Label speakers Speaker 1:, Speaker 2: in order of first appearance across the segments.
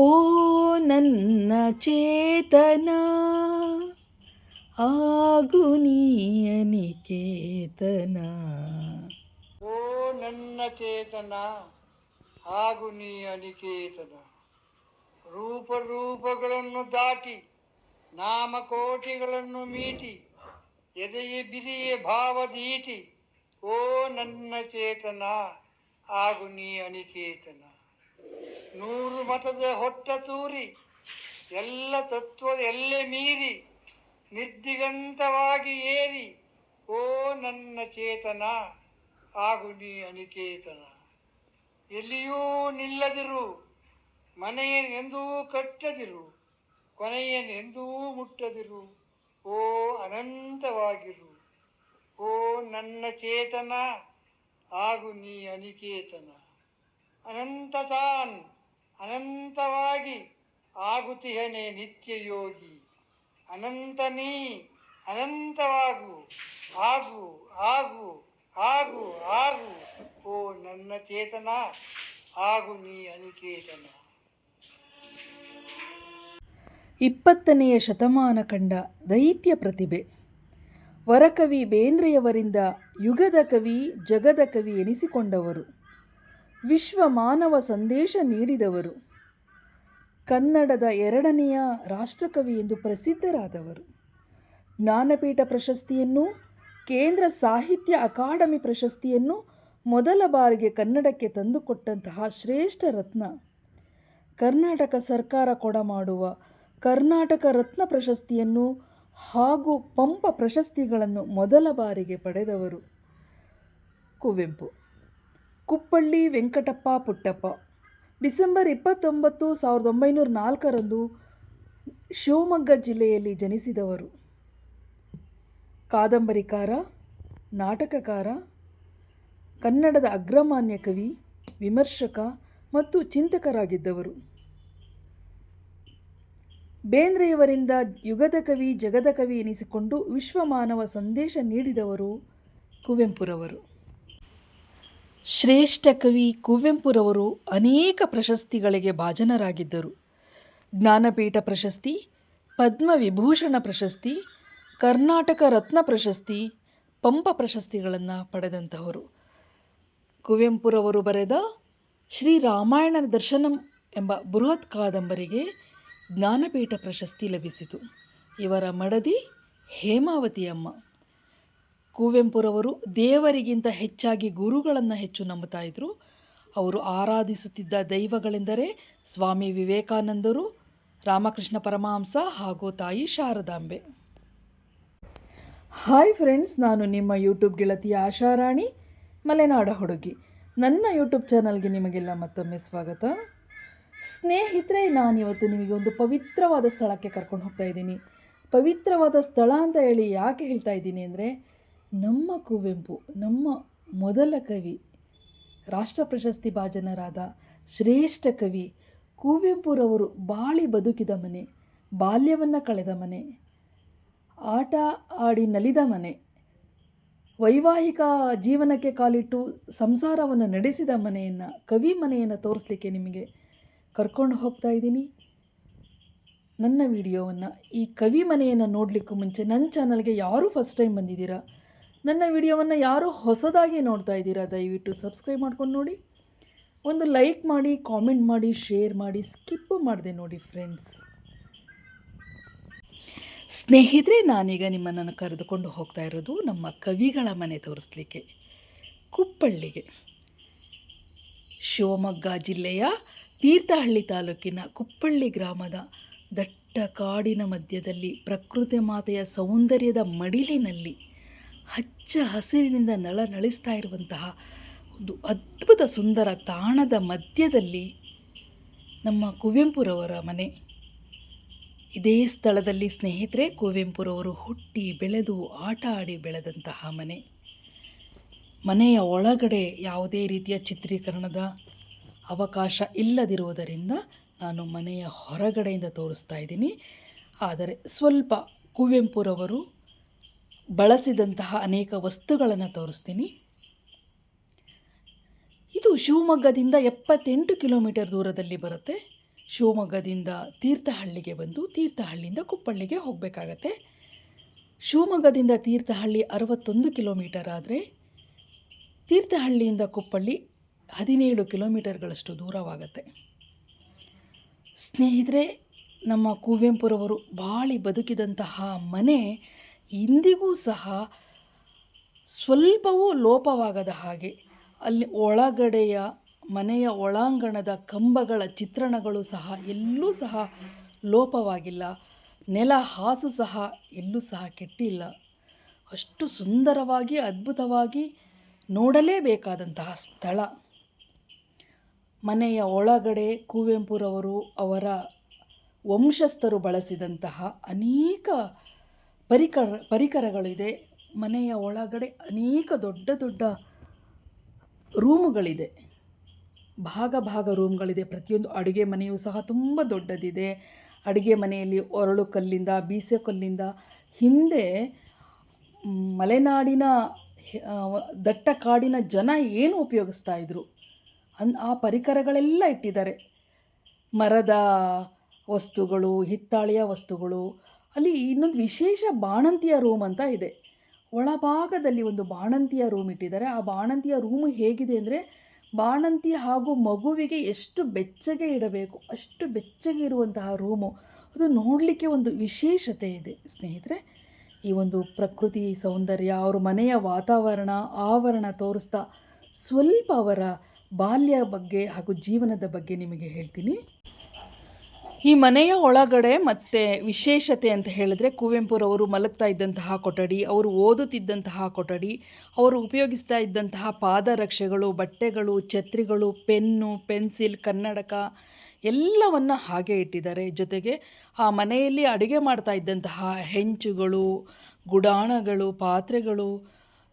Speaker 1: ಓ ನನ್ನ ಚೇತನ ಆಗು ನಿಕೇತನ
Speaker 2: ಓ ನನ್ನ ಚೇತನ ಹಾಗೂ ನೀ ಅನಿಕೇತನ ರೂಪ ರೂಪಗಳನ್ನು ದಾಟಿ, ನಾಮಕೋಟಿಗಳನ್ನು ಮೀಟಿ, ಎದೆಯ ಬಿರಿಯ ಭಾವದೀಟಿ ಓ ನನ್ನ ಚೇತನ ಹಾಗೂ ನೀ ಅನಿಕೇತನ ನೂರು ಮತದ ಹೊಟ್ಟ ತೂರಿ, ಎಲ್ಲ ತತ್ವದ ಎಲ್ಲೆ ಮೀರಿ ನಿರ್ದಿಗಂತವಾಗಿ ಏರಿ, ಓ ನನ್ನ ಚೇತನ, ಆಗು ನೀ ಅನಿಕೇತನ. ಎಲ್ಲಿಯೂ ನಿಲ್ಲದಿರು ಮನೆಯನೆಂದೂ ಕಟ್ಟದಿರು ಕೊನೆಯನೆಂದೂ ಮುಟ್ಟದಿರು, ಓ ಅನಂತವಾಗಿರು, ಓ ನನ್ನ ಚೇತನ, ಆಗು ನೀ ಅನಿಕೇತನ. ಅನಂತ ತಾನ್ ಅನಂತವಾಗಿ ಆಗುತ್ತಿಹನೆ ನಿತ್ಯ ಯೋಗಿ ಅನಂತನೀ ಅನಂತವಾಗು, ಆಗು ಆಗು ಆಗು ಆಗು, ಓ ನನ್ನ ಚೇತನ, ಆಗು ನೀ ಅನಿಕೇತನ.
Speaker 1: ಇಪ್ಪತ್ತನೆಯ ಶತಮಾನ ಕಂಡ ದೈತ್ಯ ಪ್ರತಿಭೆ. ವರಕವಿ ಬೇಂದ್ರೆಯವರಿಂದ ಯುಗದ ಕವಿ, ಜಗದ ಕವಿ ಎನಿಸಿಕೊಂಡವರು. ವಿಶ್ವ ಮಾನವ ಸಂದೇಶ ನೀಡಿದವರು. ಕನ್ನಡದ ಎರಡನೆಯ ರಾಷ್ಟ್ರಕವಿ ಎಂದು ಪ್ರಸಿದ್ಧರಾದವರು. ಜ್ಞಾನಪೀಠ ಪ್ರಶಸ್ತಿಯನ್ನು, ಕೇಂದ್ರ ಸಾಹಿತ್ಯ ಅಕಾಡೆಮಿ ಪ್ರಶಸ್ತಿಯನ್ನು ಮೊದಲ ಬಾರಿಗೆ ಕನ್ನಡಕ್ಕೆ ತಂದುಕೊಟ್ಟಂತಹ ಶ್ರೇಷ್ಠ ರತ್ನ. ಕರ್ನಾಟಕ ಸರ್ಕಾರ ಕೊಡಮಾಡುವ ಕರ್ನಾಟಕ ರತ್ನ ಪ್ರಶಸ್ತಿಯನ್ನು ಹಾಗೂ ಪಂಪ ಪ್ರಶಸ್ತಿಗಳನ್ನು ಮೊದಲ ಬಾರಿಗೆ ಪಡೆದವರು. ಕುವೆಂಪು. ಕುಪ್ಪಳ್ಳಿ ವೆಂಕಟಪ್ಪ ಪುಟ್ಟಪ್ಪ. ಡಿಸೆಂಬರ್ ಇಪ್ಪತ್ತೊಂಬತ್ತು ಸಾವಿರದ ಒಂಬೈನೂರ ನಾಲ್ಕರಂದು ಶಿವಮೊಗ್ಗ ಜಿಲ್ಲೆಯಲ್ಲಿ ಜನಿಸಿದವರು. ಕಾದಂಬರಿಕಾರ, ನಾಟಕಕಾರ, ಕನ್ನಡದ ಅಗ್ರಮಾನ್ಯ ಕವಿ, ವಿಮರ್ಶಕ ಮತ್ತು ಚಿಂತಕರಾಗಿದ್ದವರು. ಬೇಂದ್ರೆಯವರಿಂದ ಯುಗದ ಕವಿ, ಜಗದ ಕವಿ ಎನಿಸಿಕೊಂಡು ವಿಶ್ವಮಾನವ ಸಂದೇಶ ನೀಡಿದವರು ಕುವೆಂಪುರವರು. ಶ್ರೇಷ್ಠ ಕವಿ ಕುವೆಂಪುರವರು ಅನೇಕ ಪ್ರಶಸ್ತಿಗಳಿಗೆ ಭಾಜನರಾಗಿದ್ದರು. ಜ್ಞಾನಪೀಠ ಪ್ರಶಸ್ತಿ, ಪದ್ಮವಿಭೂಷಣ ಪ್ರಶಸ್ತಿ, ಕರ್ನಾಟಕ ರತ್ನ ಪ್ರಶಸ್ತಿ, ಪಂಪ ಪ್ರಶಸ್ತಿಗಳನ್ನು ಪಡೆದಂಥವರು ಕುವೆಂಪುರವರು ಬರೆದ ಶ್ರೀ ರಾಮಾಯಣ ದರ್ಶನಂ ಎಂಬ ಬೃಹತ್ ಕಾದಂಬರಿಗೆ ಜ್ಞಾನಪೀಠ ಪ್ರಶಸ್ತಿ ಲಭಿಸಿತು. ಇವರ ಮಡದಿ ಹೇಮಾವತಿ ಅಮ್ಮ ಕುವೆಂಪುರವರು ದೇವರಿಗಿಂತ ಹೆಚ್ಚಾಗಿ ಗುರುಗಳನ್ನು ಹೆಚ್ಚು ನಂಬುತ್ತಾ ಇದ್ದರು ಅವರು ಆರಾಧಿಸುತ್ತಿದ್ದ ದೈವಗಳೆಂದರೆ ಸ್ವಾಮಿ ವಿವೇಕಾನಂದರು, ರಾಮಕೃಷ್ಣ ಪರಮಹಂಸ ಹಾಗೂ ತಾಯಿ ಶಾರದಾಂಬೆ. ಹಾಯ್ ಫ್ರೆಂಡ್ಸ್ ನಾನು ನಿಮ್ಮ ಯೂಟ್ಯೂಬ್ ಗೆಳತಿಯ ಆಶಾರಾಣಿ ಮಲೆನಾಡ ಹುಡುಗಿ. ನನ್ನ ಯೂಟ್ಯೂಬ್ ಚಾನಲ್ಗೆ ನಿಮಗೆಲ್ಲ ಮತ್ತೊಮ್ಮೆ ಸ್ವಾಗತ. ಸ್ನೇಹಿತರೆ ನಾನಿವತ್ತು ನಿಮಗೆ ಒಂದು ಪವಿತ್ರವಾದ ಸ್ಥಳಕ್ಕೆ ಕರ್ಕೊಂಡು ಹೋಗ್ತಾ ಇದ್ದೀನಿ. ಪವಿತ್ರವಾದ ಸ್ಥಳ ಅಂತ ಹೇಳಿ ಯಾಕೆ ಹೇಳ್ತಾ ಇದ್ದೀನಿ ಅಂದರೆ ನಮ್ಮ ಕುವೆಂಪು, ನಮ್ಮ ಮೊದಲ ಕವಿ, ರಾಷ್ಟ್ರ ಪ್ರಶಸ್ತಿ ಭಾಜನರಾದ ಶ್ರೇಷ್ಠ ಕವಿ ಕುವೆಂಪುರವರು ಬಾಳಿ ಬದುಕಿದ ಮನೆ, ಬಾಲ್ಯವನ್ನು ಕಳೆದ ಮನೆ, ಆಟ ಆಡಿ ನಲಿದ ಮನೆ, ವೈವಾಹಿಕ ಜೀವನಕ್ಕೆ ಕಾಲಿಟ್ಟು ಸಂಸಾರವನ್ನು ನಡೆಸಿದ ಮನೆಯನ್ನು, ಕವಿ ಮನೆಯನ್ನು ತೋರಿಸಲಿಕ್ಕೆ ನಿಮಗೆ ಕರ್ಕೊಂಡು ಹೋಗ್ತಾ ಇದ್ದೀನಿ. ನನ್ನ ವಿಡಿಯೋವನ್ನು ಈ ಕವಿ ಮನೆಯನ್ನು ನೋಡಲಿಕ್ಕೂ ಮುಂಚೆ ನನ್ನ ಚಾನಲ್ಗೆ ಯಾರು ಫಸ್ಟ್ ಟೈಮ್ ಬಂದಿದ್ದೀರಾ? ನನ್ನ ವಿಡಿಯೋವನ್ನು ಯಾರು ಹೊಸದಾಗಿ ನೋಡ್ತಾ ಇದ್ದೀರಾ, ದಯವಿಟ್ಟು ಸಬ್ಸ್ಕ್ರೈಬ್ ಮಾಡ್ಕೊಂಡು ನೋಡಿ. ಒಂದು ಲೈಕ್ ಮಾಡಿ, ಕಾಮೆಂಟ್ ಮಾಡಿ, ಶೇರ್ ಮಾಡಿ ಸ್ಕಿಪ್ಪು ಮಾಡಿದೆ ನೋಡಿ ಫ್ರೆಂಡ್ಸ್. ಸ್ನೇಹಿತರೆ, ನಾನೀಗ ನಿಮ್ಮನ್ನು ಕರೆದುಕೊಂಡು ಹೋಗ್ತಾ ಇರೋದು ನಮ್ಮ ಕವಿಗಳ ಮನೆ ತೋರಿಸ್ಲಿಕ್ಕೆ, ಕುಪ್ಪಳ್ಳಿಗೆ. ಶಿವಮೊಗ್ಗ ಜಿಲ್ಲೆಯ ತೀರ್ಥಹಳ್ಳಿ ತಾಲೂಕಿನ ಕುಪ್ಪಳ್ಳಿ ಗ್ರಾಮದ ದಟ್ಟ ಕಾಡಿನ ಮಧ್ಯದಲ್ಲಿ ಪ್ರಕೃತಿ ಮಾತೆಯ ಸೌಂದರ್ಯದ ಮಡಿಲಿನಲ್ಲಿ ಹಚ್ಚ ಹಸಿರಿನಿಂದ ನಳ ನಳಿಸ್ತಾ ಇರುವಂತಹ ಒಂದು ಅದ್ಭುತ ಸುಂದರ ತಾಣದ ಮಧ್ಯದಲ್ಲಿ ನಮ್ಮ ಕುವೆಂಪುರವರ ಮನೆ. ಇದೇ ಸ್ಥಳದಲ್ಲಿ ಸ್ನೇಹಿತರೆ, ಕುವೆಂಪುರವರು ಹುಟ್ಟಿ ಬೆಳೆದು ಆಟ ಆಡಿ ಬೆಳೆದಂತಹ ಮನೆ. ಮನೆಯ ಒಳಗಡೆ ಯಾವುದೇ ರೀತಿಯ ಚಿತ್ರೀಕರಣದ ಅವಕಾಶ ಇಲ್ಲದಿರುವುದರಿಂದ ನಾನು ಮನೆಯ ಹೊರಗಡೆಯಿಂದ ತೋರಿಸ್ತಾ ಇದ್ದೀನಿ. ಆದರೆ ಸ್ವಲ್ಪ ಕುವೆಂಪುರವರು ಬಳಸಿದಂತಹ ಅನೇಕ ವಸ್ತುಗಳನ್ನು ತೋರಿಸ್ತೀನಿ. ಇದು ಶಿವಮೊಗ್ಗದಿಂದ ಎಪ್ಪತ್ತೆಂಟು ಕಿಲೋಮೀಟರ್ ದೂರದಲ್ಲಿ ಬರುತ್ತೆ. ಶಿವಮೊಗ್ಗದಿಂದ ತೀರ್ಥಹಳ್ಳಿಗೆ ಬಂದು ತೀರ್ಥಹಳ್ಳಿಯಿಂದ ಕುಪ್ಪಳ್ಳಿಗೆ ಹೋಗಬೇಕಾಗತ್ತೆ. ಶಿವಮೊಗ್ಗದಿಂದ ತೀರ್ಥಹಳ್ಳಿ ಅರವತ್ತೊಂದು ಕಿಲೋಮೀಟರ್ ಆದರೆ ತೀರ್ಥಹಳ್ಳಿಯಿಂದ ಕುಪ್ಪಳ್ಳಿ ಹದಿನೇಳು ಕಿಲೋಮೀಟರ್ಗಳಷ್ಟು ದೂರವಾಗತ್ತೆ. ಸ್ನೇಹಿತರೆ, ನಮ್ಮ ಕುವೆಂಪುರವರು ಬಾಳಿ ಬದುಕಿದಂತಹ ಮನೆ ಇಂದಿಗೂ ಸಹ ಸ್ವಲ್ಪವೂ ಲೋಪವಾಗದ ಹಾಗೆ ಅಲ್ಲಿ ಒಳಗಡೆಯ ಮನೆಯ ಒಳಾಂಗಣದ ಕಂಬಗಳ ಚಿತ್ರಣಗಳು ಸಹ ಎಲ್ಲೂ ಸಹ ಲೋಪವಾಗಿಲ್ಲ. ನೆಲ ಹಾಸು ಸಹ ಎಲ್ಲೂ ಸಹ ಕೆಟ್ಟಿಲ್ಲ. ಅಷ್ಟು ಸುಂದರವಾಗಿ, ಅದ್ಭುತವಾಗಿ ನೋಡಲೇಬೇಕಾದಂತಹ ಸ್ಥಳ. ಮನೆಯ ಒಳಗಡೆ ಕುವೆಂಪುರವರು ಅವರ ವಂಶಸ್ಥರು ಬಳಸಿದಂತಹ ಅನೇಕ ಪರಿಕರ, ಪರಿಕರಗಳಿದೆ. ಮನೆಯ ಒಳಗಡೆ ಅನೇಕ ದೊಡ್ಡ ದೊಡ್ಡ ರೂಮುಗಳಿದೆ. ಭಾಗ ಭಾಗ ರೂಮ್ಗಳಿದೆ. ಪ್ರತಿಯೊಂದು ಅಡುಗೆ ಮನೆಯೂ ಸಹ ತುಂಬ ದೊಡ್ಡದಿದೆ. ಅಡುಗೆ ಮನೆಯಲ್ಲಿ ಒರಳು ಕಲ್ಲಿಂದ, ಬೀಸೆ ಕಲ್ಲಿಂದ ಹಿಂದೆ ಮಲೆನಾಡಿನ ದಟ್ಟ ಕಾಡಿನ ಜನ ಏನು ಉಪಯೋಗಿಸ್ತಾ ಇದ್ರು? ಅನ್, ಆ ಪರಿಕರಗಳೆಲ್ಲ ಇಟ್ಟಿದ್ದಾರೆ. ಮರದ ವಸ್ತುಗಳು, ಹಿತ್ತಾಳೆಯ ವಸ್ತುಗಳು ಅಲ್ಲಿ ಇನ್ನೊಂದು ವಿಶೇಷ ಬಾಣಂತಿಯ ರೂಮ್ ಅಂತ ಇದೆ. ಒಳಭಾಗದಲ್ಲಿ ಒಂದು ಬಾಣಂತಿಯ ರೂಮ್ ಇಟ್ಟಿದ್ದಾರೆ. ಆ ಬಾಣಂತಿಯ ರೂಮ್ ಹೇಗಿದೆ ಅಂದರೆ ಬಾಣಂತಿ ಹಾಗೂ ಮಗುವಿಗೆ ಎಷ್ಟು ಬೆಚ್ಚಗೆ ಇಡಬೇಕು, ಅಷ್ಟು ಬೆಚ್ಚಗೆ ಇರುವಂತಹ ರೂಮು ಅದು ನೋಡಲಿಕ್ಕೆ ಒಂದು ವಿಶೇಷತೆ ಇದೆ. ಸ್ನೇಹಿತರೆ, ಈ ಒಂದು ಪ್ರಕೃತಿ ಸೌಂದರ್ಯ, ಅವರ ಮನೆಯ ವಾತಾವರಣ, ಆವರಣ ತೋರಿಸ್ತಾ ಸ್ವಲ್ಪ ಅವರ ಬಾಲ್ಯ ಬಗ್ಗೆ ಹಾಗೂ ಜೀವನದ ಬಗ್ಗೆ ನಿಮಗೆ ಹೇಳ್ತೀನಿ. ಈ ಮನೆಯ ಒಳಗಡೆ ಮತ್ತೆ ವಿಶೇಷತೆ ಅಂತ ಹೇಳಿದ್ರೆ ಕುವೆಂಪುರವರು ಮಲಗ್ತಾ ಇದ್ದಂತಹ ಕೊಠಡಿ, ಅವರು ಓದುತ್ತಿದ್ದಂತಹ ಕೊಠಡಿ, ಅವರು ಉಪಯೋಗಿಸ್ತಾ ಇದ್ದಂತಹ ಪಾದರಕ್ಷೆಗಳು, ಬಟ್ಟೆಗಳು, ಛತ್ರಿಗಳು, ಪೆನ್ನು, ಪೆನ್ಸಿಲ್, ಕನ್ನಡಕ ಎಲ್ಲವನ್ನು ಹಾಗೆ ಇಟ್ಟಿದ್ದಾರೆ. ಜೊತೆಗೆ ಆ ಮನೆಯಲ್ಲಿ ಅಡುಗೆ ಮಾಡ್ತಾ ಇದ್ದಂತಹ ಹೆಂಚುಗಳು, ಗುಡಾಣಗಳು, ಪಾತ್ರೆಗಳು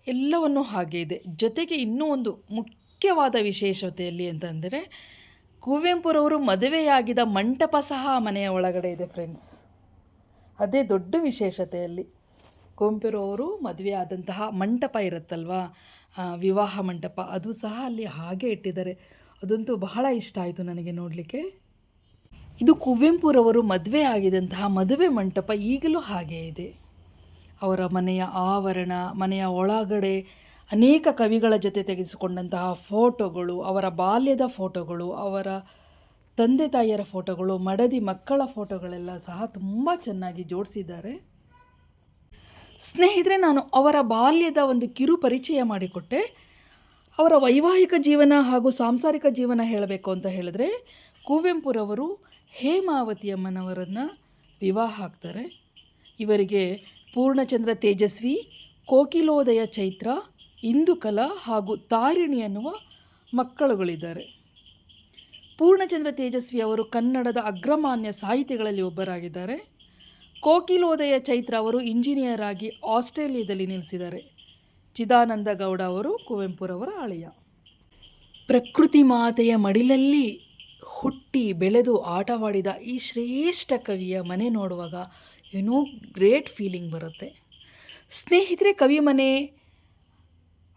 Speaker 1: ಎಲ್ಲವನ್ನು ಹಾಗೆ ಇದೆ. ಜೊತೆಗೆ ಇನ್ನೂ ಒಂದು ಮುಖ್ಯವಾದ ವಿಶೇಷತೆಯಲ್ಲಿ ಅಂತಂದರೆ ಕುವೆಂಪುರವರು ಮದುವೆಯಾಗಿದ ಮಂಟಪ ಸಹ ಆ ಮನೆಯ ಒಳಗಡೆ ಇದೆ ಫ್ರೆಂಡ್ಸ್ ಅದೇ ದೊಡ್ಡ ವಿಶೇಷತೆಯಲ್ಲಿ ಕುವೆಂಪುರವರು ಮದುವೆ ಆದಂತಹ ಮಂಟಪ ಇರುತ್ತಲ್ವಾ? ವಿವಾಹ ಮಂಟಪ. ಅದು ಸಹ ಅಲ್ಲಿ ಹಾಗೆ ಇಟ್ಟಿದ್ದಾರೆ. ಅದಂತೂ ಬಹಳ ಇಷ್ಟ ಆಯಿತು ನನಗೆ ನೋಡಲಿಕ್ಕೆ. ಇದು ಕುವೆಂಪುರವರು ಮದುವೆ ಆಗಿದಂತಹ ಮದುವೆ ಮಂಟಪ ಈಗಲೂ ಹಾಗೆ ಇದೆ. ಅವರ ಮನೆಯ ಆವರಣ, ಮನೆಯ ಒಳಗಡೆ ಅನೇಕ ಕವಿಗಳ ಜೊತೆ ತೆಗೆಸಿಕೊಂಡಂತಹ ಫೋಟೋಗಳು, ಅವರ ಬಾಲ್ಯದ ಫೋಟೋಗಳು, ಅವರ ತಂದೆ ತಾಯಿಯರ ಫೋಟೋಗಳು, ಮಡದಿ ಮಕ್ಕಳ ಫೋಟೋಗಳೆಲ್ಲ ಸಹ ತುಂಬ ಚೆನ್ನಾಗಿ ಜೋಡಿಸಿದ್ದಾರೆ. ಸ್ನೇಹಿತರೆ, ನಾನು ಅವರ ಬಾಲ್ಯದ ಒಂದು ಕಿರು ಪರಿಚಯ ಮಾಡಿಕೊಟ್ಟೆ. ಅವರ ವೈವಾಹಿಕ ಜೀವನ ಹಾಗೂ ಸಾಂಸಾರಿಕ ಜೀವನ ಹೇಳಬೇಕು ಅಂತ ಹೇಳಿದ್ರೆ, ಕುವೆಂಪುರವರು ಹೇಮಾವತಿಯಮ್ಮನವರನ್ನು ವಿವಾಹ ಆಗ್ತಾರೆ ಇವರಿಗೆ ಪೂರ್ಣಚಂದ್ರ ತೇಜಸ್ವಿ, ಕೋಕಿಲೋದಯ ಚೈತ್ರ ಇಂದುಕಲಾ ಹಾಗೂ ತಾರಿಣಿ ಎನ್ನುವ ಮಕ್ಕಳುಗಳಿದ್ದಾರೆ. ಪೂರ್ಣಚಂದ್ರ ತೇಜಸ್ವಿ ಅವರು ಕನ್ನಡದ ಅಗ್ರಮಾನ್ಯ ಸಾಹಿತಿಗಳಲ್ಲಿ ಒಬ್ಬರಾಗಿದ್ದಾರೆ. ಕೋಕಿಲೋದಯ ಚೈತ್ರ ಅವರು ಇಂಜಿನಿಯರ್ ಆಗಿ ಆಸ್ಟ್ರೇಲಿಯಾದಲ್ಲಿ ನಿಲ್ಲಿಸಿದ್ದಾರೆ ಚಿದಾನಂದ ಗೌಡ ಅವರು ಕುವೆಂಪುರವರ ಅಳಿಯ ಪ್ರಕೃತಿ ಮಾತೆಯ ಮಡಿಲಲ್ಲಿ ಹುಟ್ಟಿ ಬೆಳೆದು ಆಟವಾಡಿದ ಈ ಶ್ರೇಷ್ಠ ಕವಿಯ ಮನೆ ನೋಡುವಾಗ ಏನೋ ಗ್ರೇಟ್ ಫೀಲಿಂಗ್ ಬರುತ್ತೆ. ಸ್ನೇಹಿತರೆ ಕವಿ ಮನೆ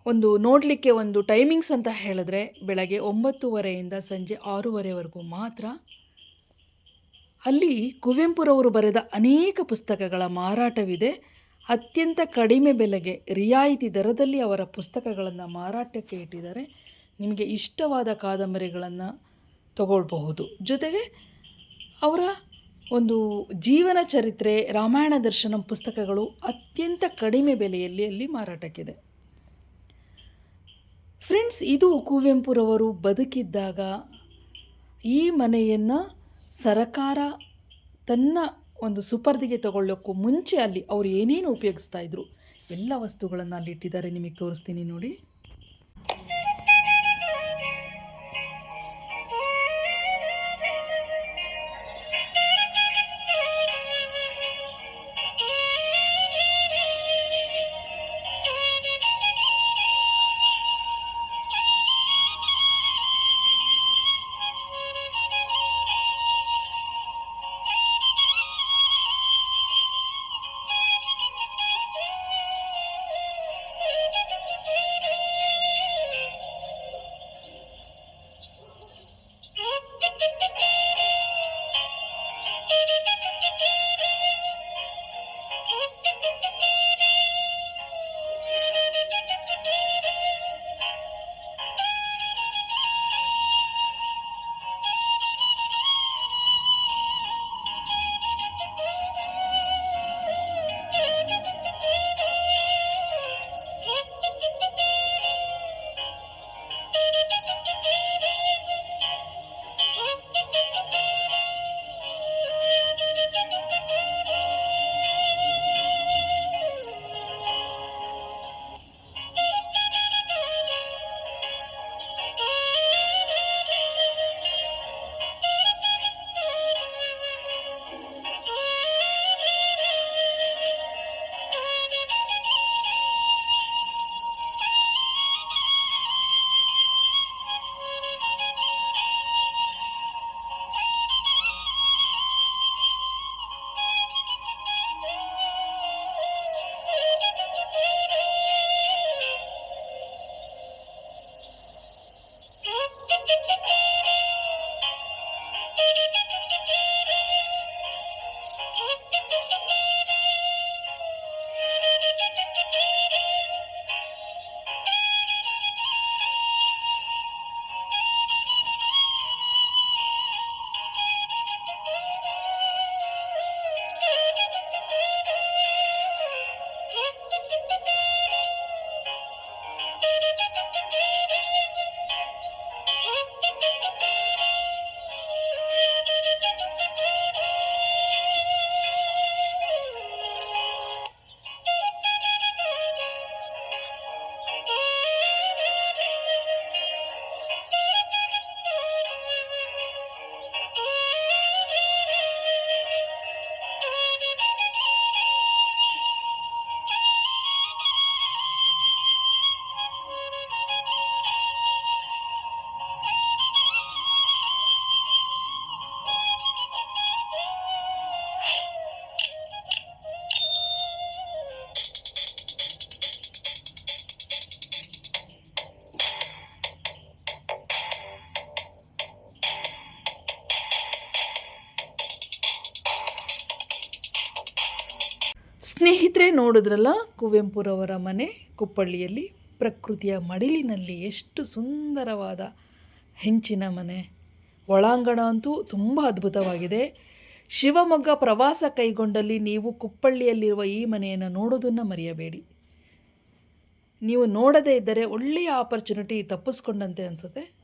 Speaker 1: ಒಂದು ನೋಡಲಿಕ್ಕೆ ಒಂದು ಟೈಮಿಂಗ್ಸ್ ಅಂತ ಹೇಳಿದ್ರೆ ಬೆಳಗ್ಗೆ ಒಂಬತ್ತುವರೆಯಿಂದ ಸಂಜೆ ಆರೂವರೆವರೆಗೂ ಮಾತ್ರ ಅಲ್ಲಿ ಕುವೆಂಪುರವರು ಬರೆದ ಅನೇಕ ಪುಸ್ತಕಗಳ ಮಾರಾಟವಿದೆ. ಅತ್ಯಂತ ಕಡಿಮೆ ಬೆಲೆಗೆ ರಿಯಾಯಿತಿ ದರದಲ್ಲಿ ಅವರ ಪುಸ್ತಕಗಳನ್ನು ಮಾರಾಟಕ್ಕೆ ಇಟ್ಟಿದ್ದಾರೆ. ನಿಮಗೆ ಇಷ್ಟವಾದ ಕಾದಂಬರಿಗಳನ್ನು ತಗೊಳ್ಬಹುದು. ಜೊತೆಗೆ ಅವರ ಒಂದು ಜೀವನ ಚರಿತ್ರೆ ರಾಮಾಯಣ ದರ್ಶನಂ ಪುಸ್ತಕಗಳು ಅತ್ಯಂತ ಕಡಿಮೆ ಬೆಲೆಯಲ್ಲಿ ಅಲ್ಲಿ ಮಾರಾಟಕ್ಕಿದೆ. ಫ್ರೆಂಡ್ಸ್, ಇದು ಕುವೆಂಪುರವರು ಬದುಕಿದ್ದಾಗ ಈ ಮನೆಯನ್ನು ಸರಕಾರ ತನ್ನ ಒಂದು ಸುಪರ್ದಿಗೆ ತಗೊಳ್ಳೋಕ್ಕೂ ಮುಂಚೆ ಅಲ್ಲಿ ಅವರು ಏನೇನು ಉಪಯೋಗಿಸ್ತಾ ಇದ್ರು, ಎಲ್ಲ ವಸ್ತುಗಳನ್ನು ಅಲ್ಲಿ ಇಟ್ಟಿದ್ದಾರೆ ನಿಮಗೆ ತೋರಿಸ್ತೀನಿ ನೋಡಿ. ಸ್ನೇಹಿತರೆ, ನೋಡಿದ್ರಲ್ಲ? ಕುವೆಂಪುರವರ ಮನೆ ಕುಪ್ಪಳ್ಳಿಯಲ್ಲಿ. ಪ್ರಕೃತಿಯ ಮಡಿಲಿನಲ್ಲಿ ಎಷ್ಟು ಸುಂದರವಾದ ಹೆಂಚಿನ ಮನೆ. ಒಳಾಂಗಣ ಅಂತೂ ತುಂಬ ಅದ್ಭುತವಾಗಿದೆ. ಶಿವಮೊಗ್ಗ ಪ್ರವಾಸ ಕೈಗೊಂಡಲ್ಲಿ ನೀವು ಕುಪ್ಪಳ್ಳಿಯಲ್ಲಿರುವ ಈ ಮನೆಯನ್ನು ನೋಡೋದನ್ನು ಮರೆಯಬೇಡಿ. ನೀವು ನೋಡದೇ ಇದ್ದರೆ ಒಳ್ಳೆಯ ಆಪರ್ಚುನಿಟಿ ತಪ್ಪಿಸ್ಕೊಂಡಂತೆ ಅನಿಸುತ್ತೆ.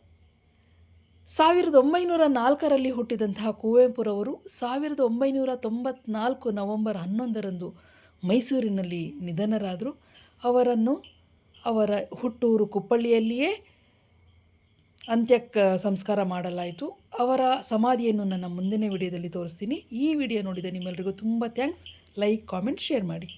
Speaker 1: ಸಾವಿರದ ಒಂಬೈನೂರ ನಾಲ್ಕರಲ್ಲಿ ಹುಟ್ಟಿದಂತಹ ಕುವೆಂಪುರವರು ಸಾವಿರದ ಒಂಬೈನೂರ ತೊಂಬತ್ನಾಲ್ಕು ನವೆಂಬರ್ ಹನ್ನೊಂದರಂದು ಮೈಸೂರಿನಲ್ಲಿ ನಿಧನರಾದರು. ಅವರನ್ನು ಅವರ ಹುಟ್ಟೂರು ಕುಪ್ಪಳ್ಳಿಯಲ್ಲಿಯೇ ಅಂತ್ಯಕ್ಕೆ ಸಂಸ್ಕಾರ ಮಾಡಲಾಯಿತು. ಅವರ ಸಮಾಧಿಯನ್ನು ನನ್ನ ಮುಂದಿನ ವಿಡಿಯೋದಲ್ಲಿ ತೋರಿಸ್ತೀನಿ. ಈ ವಿಡಿಯೋ ನೋಡಿದ ನಿಮ್ಮೆಲ್ಲರಿಗೂ ತುಂಬ ಥ್ಯಾಂಕ್ಸ್ ಲೈಕ್ ಕಾಮೆಂಟ್ ಶೇರ್ ಮಾಡಿ.